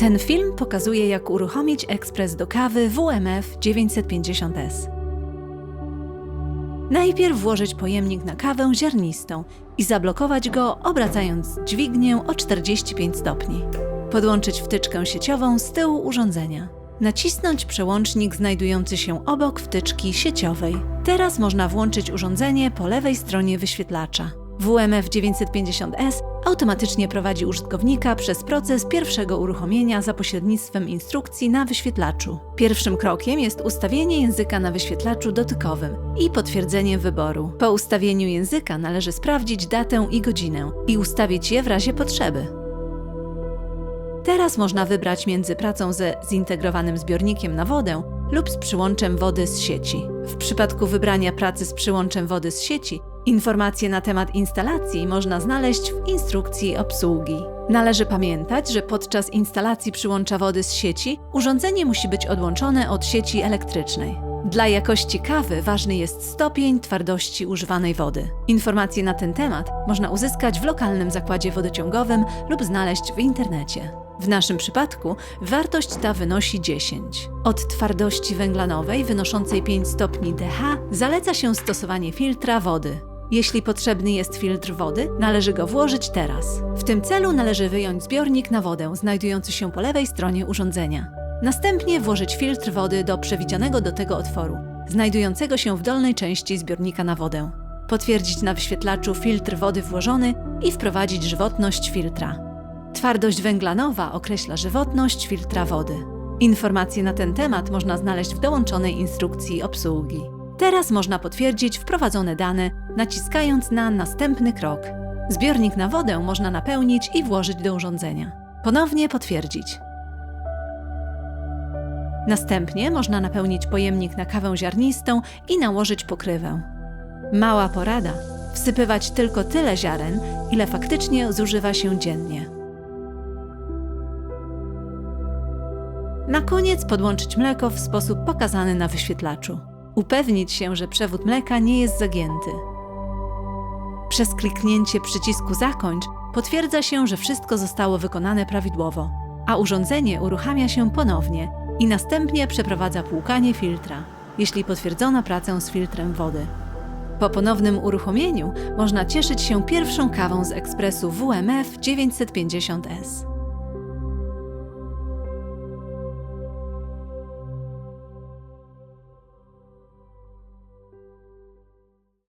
Ten film pokazuje, jak uruchomić ekspres do kawy WMF 950S. Najpierw włożyć pojemnik na kawę ziarnistą i zablokować go, obracając dźwignię o 45 stopni. Podłączyć wtyczkę sieciową z tyłu urządzenia. Nacisnąć przełącznik znajdujący się obok wtyczki sieciowej. Teraz można włączyć urządzenie po lewej stronie wyświetlacza. WMF 950S automatycznie prowadzi użytkownika przez proces pierwszego uruchomienia za pośrednictwem instrukcji na wyświetlaczu. Pierwszym krokiem jest ustawienie języka na wyświetlaczu dotykowym i potwierdzenie wyboru. Po ustawieniu języka należy sprawdzić datę i godzinę i ustawić je w razie potrzeby. Teraz można wybrać między pracą ze zintegrowanym zbiornikiem na wodę lub z przyłączem wody z sieci. W przypadku wybrania pracy z przyłączem wody z sieci, informacje na temat instalacji można znaleźć w instrukcji obsługi. Należy pamiętać, że podczas instalacji przyłącza wody z sieci urządzenie musi być odłączone od sieci elektrycznej. Dla jakości kawy ważny jest stopień twardości używanej wody. Informacje na ten temat można uzyskać w lokalnym zakładzie wodociągowym lub znaleźć w internecie. W naszym przypadku wartość ta wynosi 10. Od twardości węglanowej wynoszącej 5 stopni DH zaleca się stosowanie filtra wody. Jeśli potrzebny jest filtr wody, należy go włożyć teraz. W tym celu należy wyjąć zbiornik na wodę znajdujący się po lewej stronie urządzenia. Następnie włożyć filtr wody do przewidzianego do tego otworu, znajdującego się w dolnej części zbiornika na wodę. Potwierdzić na wyświetlaczu filtr wody włożony i wprowadzić żywotność filtra. Twardość węglanowa określa żywotność filtra wody. Informacje na ten temat można znaleźć w dołączonej instrukcji obsługi. Teraz można potwierdzić wprowadzone dane, naciskając na następny krok. Zbiornik na wodę można napełnić i włożyć do urządzenia. Ponownie potwierdzić. Następnie można napełnić pojemnik na kawę ziarnistą i nałożyć pokrywę. Mała porada: wsypywać tylko tyle ziaren, ile faktycznie zużywa się dziennie. Na koniec podłączyć mleko w sposób pokazany na wyświetlaczu. Upewnić się, że przewód mleka nie jest zagięty. Przez kliknięcie przycisku Zakończ potwierdza się, że wszystko zostało wykonane prawidłowo, a urządzenie uruchamia się ponownie i następnie przeprowadza płukanie filtra, jeśli potwierdzono pracę z filtrem wody. Po ponownym uruchomieniu można cieszyć się pierwszą kawą z ekspresu WMF 950S.